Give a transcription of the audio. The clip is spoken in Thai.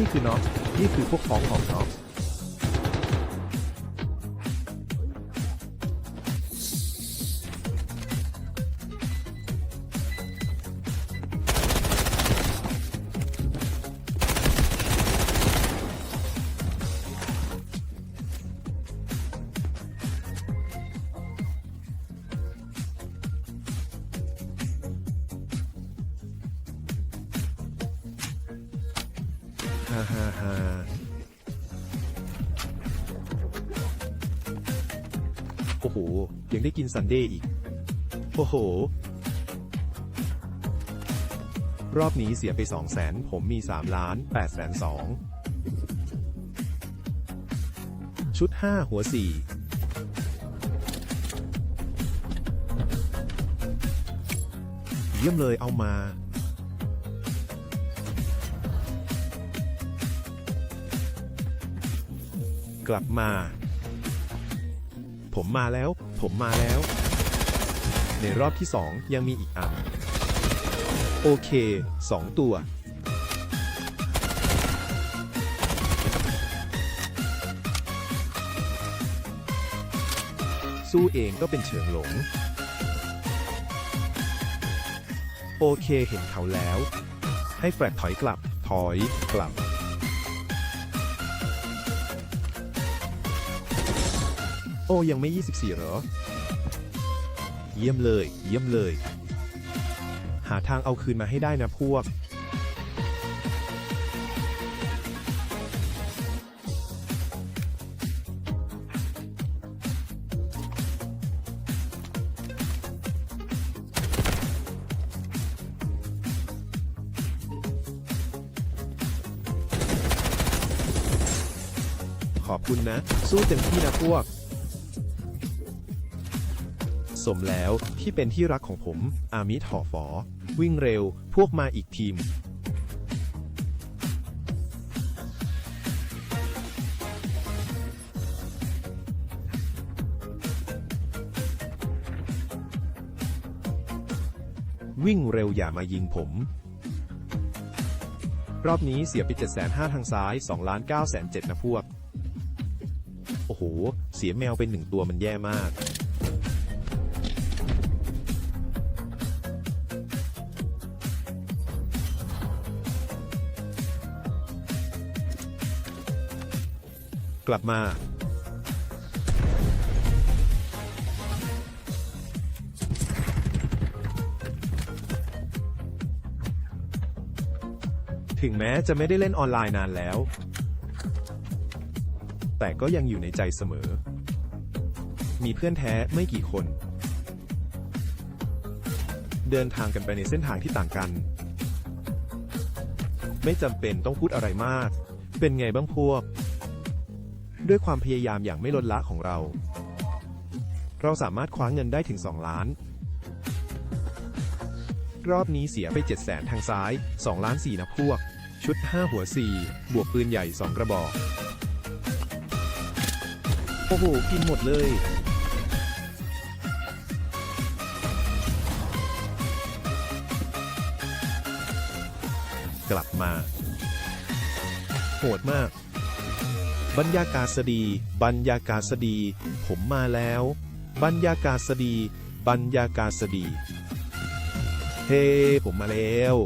นี่คือน้อง นี่คือพวกพ้องของน้อง ฮ่าฮ่าฮ่าโอ้โห ยังได้กินซันเดย์อีก โอ้โห รอบนี้เสียไป2 0 0แสนผมมี3ล้าน8แสน2ชุด5หัว4เยี่ยมเลยเอามา กลับมา ผมมาแล้ว ผมมาแล้ว ในรอบที่สองยังมีอีกอัน โอเคสองตัว สู้เองก็เป็นเฉิงหลง โอเคเห็นเขาแล้ว ให้แฟลกถอยกลับ ถอยกลับ อ้ยังไม่ 24 เหรอ เยี่ยมเลย เยี่ยมเลย หาทางเอาคืนมาให้ได้นะพวก ขอบคุณนะ สู้เต็มที่นะพวก สมแล้วที่เป็นที่รักของผม อามิทหอฟอ วิ่งเร็ว พวกมาอีกทีม วิ่งเร็วอย่ามายิงผม รอบนี้เสียไป7 5 0 0 0ทางซ้าย2ล้าน9 7 0 0นะพวก โอ้โห เสียแมวเป็นหนึ่งตัวมันแย่มาก กลับมา ถึงแม้จะไม่ได้เล่นออนไลน์นานแล้ว แต่ก็ยังอยู่ในใจเสมอ มีเพื่อนแท้ไม่กี่คน เดินทางกันไปในเส้นทางที่ต่างกัน ไม่จำเป็นต้องพูดอะไรมาก เป็นไงบ้างพวก ด้วยความพยายามอย่างไม่ลดละของเรา เราสามารถคว้าเงินได้ถึง 2 ล้าน รอบนี้เสียไป 7 0 0แสนทางซ้าย 2 ล้าน 4 นะพวก ชุด 5 หัว 4 บวกปืนใหญ่ 2 กระบอก โอ้โห กินหมดเลยกลับมา โหดมาก บรรยากาศดี บรรยากาศดี ผมมาแล้ว บรรยากาศดี บรรยากาศดี เฮ้ ผมมาแล้ว